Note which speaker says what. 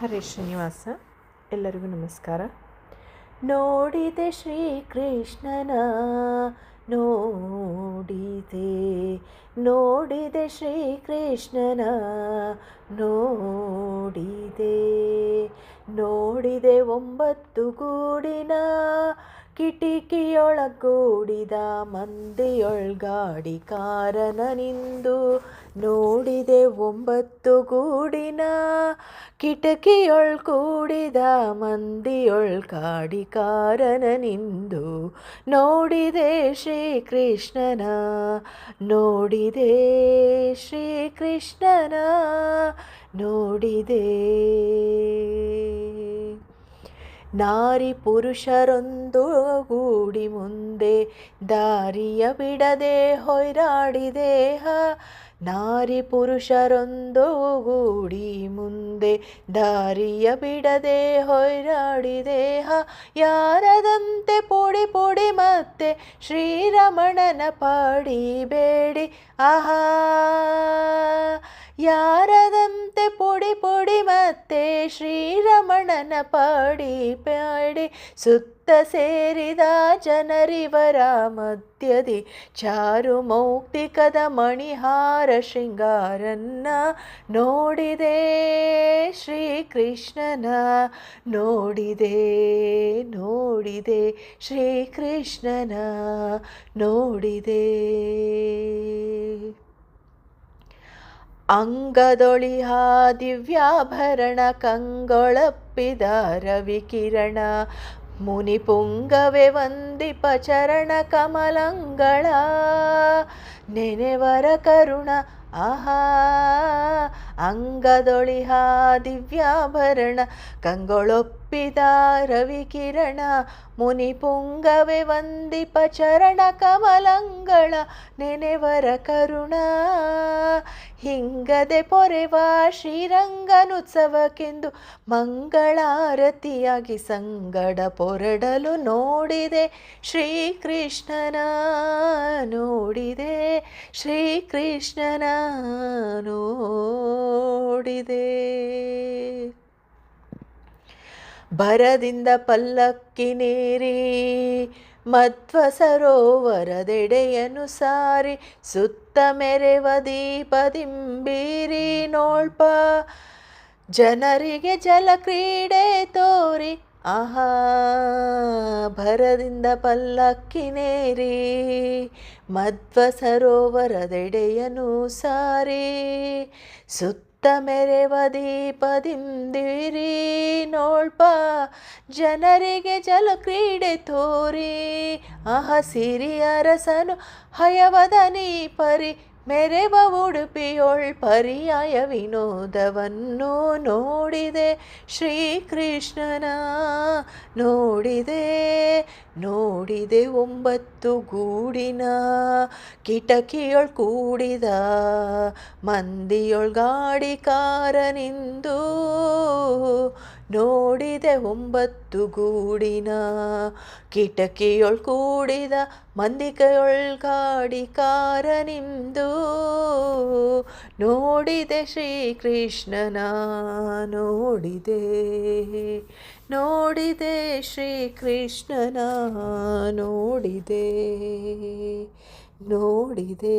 Speaker 1: ಹರೇ ಶ್ರೀನಿವಾಸ, ಎಲ್ಲರಿಗೂ ನಮಸ್ಕಾರ. ನೋಡಿದೆ ಶ್ರೀಕೃಷ್ಣನ, ನೋಡಿದೆ ನೋಡಿದೆ ಶ್ರೀಕೃಷ್ಣನ, ನೋಡಿದೆ ನೋಡಿದೆ ಒಂಬತ್ತು ಗೂಡಿನ ಕಾರನ ನಿಂದು, ನೋಡಿದೆ ಒಂಬತ್ತು ಗೂಡಿನ ಕಿಟಕಿಯೊಳ್ ಕೂಡಿದ ಮಂದಿಯೊಳ್ ಕಾರನ ನಿಂದು. ನೋಡಿದೆ ಶ್ರೀಕೃಷ್ಣನ ನೋಡಿದೆ ಶ್ರೀಕೃಷ್ಣನ, ನೋಡಿದೆ. ನಾರಿ ಪುರುಷರೊಂದು ಗೂಡಿ ಮುಂದೆ, ದಾರಿಯ ಬಿಡದೆ ಹೊಯ್ರಾಡಿದೇಹ ನಾರಿ ಪುರುಷರೊಂದು ಕೂಡಿ ಮುಂದೆ ದಾರಿಯ ಬಿಡದೆ ಹೊಯ್ರಾಡಿ ದೇಹ ಯಾರದಂತೆ ಪುಡಿ ಪುಡಿ ಮತ್ತೆ ಶ್ರೀರಮಣನ ಪಾಡಿಬೇಡಿ ಆಹಾ, ಯಾರದಂತೆ ಪುಡಿ ಪುಡಿ ಮತ್ತೆ ಶ್ರೀರಮಣನ ಪಾಡಿ ಪಾಡಿ ಸುತ್ತ ಸೇರಿದ ಜನರಿವರ ಮಧ್ಯದಿ ಚಾರು ಮೌಕ್ತಿಕದ ಮಣಿಹಾರ ಶೃಂಗಾರನ್ನ ನೋಡಿದೆ ಶ್ರೀಕೃಷ್ಣನ, ನೋಡಿದೆ ನೋಡಿದೆ ಶ್ರೀಕೃಷ್ಣನ, ನೋಡಿದೆ. ಅಂಗದೊಳಿಹ ದಿವ್ಯಾಭರಣ ಕಂಗೊಳಪ್ಪಿದ ರವಿಕಿರಣ ಮುನಿ ಪುಂಗವೆ ವಂದಿಪ ಚರಣ ಕಮಲಂಗಳ ನೆನೆವರ ಕರುಣ ಆಹಾ ಅಂಗದೊಳಿಹ ದಿವ್ಯಾಭರಣ ಕಂಗೊಳೊಪ್ಪಿದ ರವಿಕಿರಣ ಮುನಿ ಪುಂಗವೆ ವಂದಿಪ ಚರಣ ಕಮಲಂಗಳ ನೆನೆವರ ಕರುಣ. ಹಿಂಗದೆ ಪೊರೆವ ಶ್ರೀರಂಗನುತ್ಸವಕ್ಕೆಂದು ಮಂಗಳಾರತಿಯಾಗಿ ಸಂಗಡ ಪೊರಡಲು ನೋಡಿದೆ ಶ್ರೀಕೃಷ್ಣನ ನೋಡಿದೆ ಶ್ರೀಕೃಷ್ಣನ, ನೋಡಿದೆ. ಭರದಿಂದ ಪಲ್ಲಕ್ಕಿನೇರಿ ಮಧ್ವ ಸರೋವರದೆಡೆಯನು ಸಾರಿ, ಸುತ್ತ ಮೆರೆವ ದೀಪದಿಂಬೀರಿ ನೋಳ್ಪ, ಜನರಿಗೆ ಜಲಕ್ರೀಡೆ ತೋರಿ, ಆಹಾ, ಭರದಿಂದ ಪಲ್ಲಕ್ಕಿನೇರಿ ಮಧ್ವ ಸರೋವರದೆಡೆಯನು ಸಾರಿ, ಸುತ್ತ ಮೆರೆವ ದೀಪದಿಂದಿರಿ ನೋಳ್ಪ ಜನರಿಗೆ ಜಲಕ್ರೀಡೆ ತೋರಿ ಆಹ ಸಿರಿಯರಸನು ಹಯವದನಿ ಪರಿ ಮೆರೆವ ಉಡುಪಿಯೊಳ್ ಪರ್ಯಾಯ ವಿನೋದವನ್ನು ನೋಡಿದೆ ಶ್ರೀಕೃಷ್ಣನ ನೋಡಿದೆ ನೋಡಿದೆ ಒಂಬತ್ತು ಗೂಡಿನ ಕಿಟಕಿಯೊಳ್ ಕೂಡಿದ ಮಂದಿಯೊಳ್ಗಾಡಿ ಕಾರನಿಂದು ನೋಡಿದೆ ಒಂಬತ್ತು ಗೂಡಿನ ಕಿಟಕಿಯೊಳ್ ಕೂಡಿದ ಮಂದಿಕೆಯೊಳ್ಗಾಡಿ ಕಾರನಿಂದು ನೋಡಿದೆ ಶ್ರೀಕೃಷ್ಣನ ನೋಡಿದೆ ನೋಡಿದೆ ಶ್ರೀಕೃಷ್ಣನ ನೋಡಿದೆ ನೋಡಿದೆ.